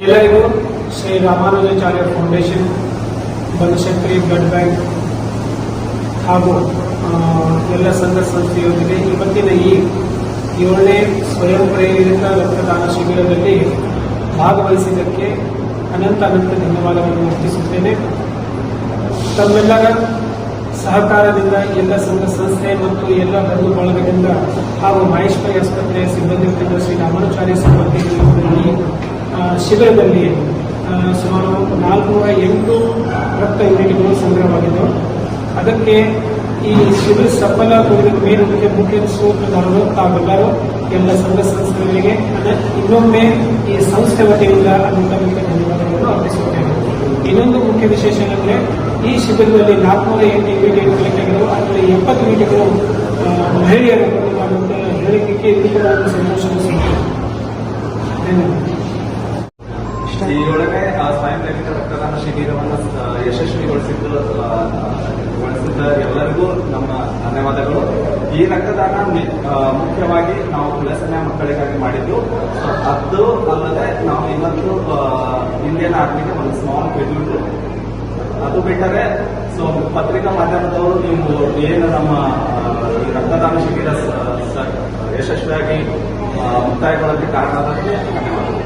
ಎಲ್ಲರಿಗೂ Shri Ramanujacharya foundation, Banashankari blood bank ಹಾಗೂ ಎಲ್ಲ ಸಂಘ ಸಂಸ್ಥೆಯೊಂದಿಗೆ ಇವತ್ತಿನ ಈ ಏಳನೇ ಸ್ವಯಂ ಪ್ರೇರಿತ ರಕ್ತದಾನ ಶಿಬಿರದಲ್ಲಿ ಭಾಗವಹಿಸಿದ್ದಕ್ಕೆ ಅನಂತ ಅನಂತ ಧನ್ಯವಾದಗಳನ್ನು ಅರ್ಪಿಸುತ್ತೇನೆ. ತಮ್ಮೆಲ್ಲರ ಸಹಕಾರದಿಂದ ಎಲ್ಲ ಸಂಘ ಸಂಸ್ಥೆ ಮತ್ತು ಎಲ್ಲ ಬಂಧು ಬಳಗದಿಂದ ಹಾಗೂ ಮಹೇಶ್ವರಿ ಆಸ್ಪತ್ರೆಯ ಸಿಬ್ಬಂದಿ ಶ್ರೀ ರಾಮಾನುಚಾರ್ಯ ಸಿಬ್ಬಂದಿ ಶಿಬಿರದಲ್ಲಿ ಸುಮಾರು ನಾಲ್ಕುನೂರ ಎಂಟು ರಕ್ತ ಯೂನಿಟ್ಗಳು ಸಂಗ್ರಹವಾಗಿದ್ದವು. ಅದಕ್ಕೆ ಈ ಶಿಬಿರ ಸಫಲ ಮೇನ್ ಮುಖ್ಯ ಸೂತ್ರಧಾರರು ತಾವೆಲ್ಲರೂ ಎಲ್ಲ ಸಂಘ ಸಂಸ್ಥೆಗಳಿಗೆ ಇನ್ನೊಮ್ಮೆ ಈ ಸಂಸ್ಥೆ ವತಿಯಿಂದ ಮುಖ್ಯ ಧನ್ಯವಾದಗಳನ್ನು ಅರ್ಪಿಸುತ್ತೇವೆ ಇನ್ನೊಂದು ಮುಖ್ಯ ವಿಶೇಷ ಏನಂದ್ರೆ, ಈ ಶಿಬಿರದಲ್ಲಿ ನಾಲ್ಕುನೂರ ಎಂಟು ಯೂನಿಟ್ ಕಲೆಕ್ಟಾಗಿರುವ ಅದರಲ್ಲಿ ಎಪ್ಪತ್ತು ಯೂನಿಟ್ಗಳು ಮಹಿಳೆಯರ ಹೇಳಲಿಕ್ಕೆ ಸಂಗತಿ ಧನ್ಯವಾದ ಈ ಒಳಗೆ ಆ ಸ್ವಯಂ ಪ್ರೇರಿತ ರಕ್ತದಾನ ಶಿಬಿರವನ್ನು ಯಶಸ್ವಿಗೊಳಿಸಿದ್ದು ಗೊಳಿಸಿದ್ದ ಎಲ್ಲರಿಗೂ ನಮ್ಮ ಧನ್ಯವಾದಗಳು. ಈ ರಕ್ತದಾನ ಮುಖ್ಯವಾಗಿ ನಾವು ತುಳಸನೆ ಮಕ್ಕಳಿಗಾಗಿ ಮಾಡಿದ್ದು. ಅದು ಅಲ್ಲದೆ ನಾವು ಆ, ಇಂಡಿಯನ್ ಆರ್ಮಿಗೆ ಒಂದು ಸ್ಮಾಲ್ ಟ್ರಿಬ್ಯೂಟ್ ಅದು ಬಿಟ್ಟರೆ ಸೊ ಪತ್ರಿಕಾ ಮಾಧ್ಯಮದವರು ನೀವು ಏನು ನಮ್ಮ ರಕ್ತದಾನ ಶಿಬಿರ ಯಶಸ್ವಿಯಾಗಿ ಆ, ಮುಕ್ತಾಯಗೊಳ್ಳಕ್ಕೆ ಕಾರಣ ಧನ್ಯವಾದಗಳು.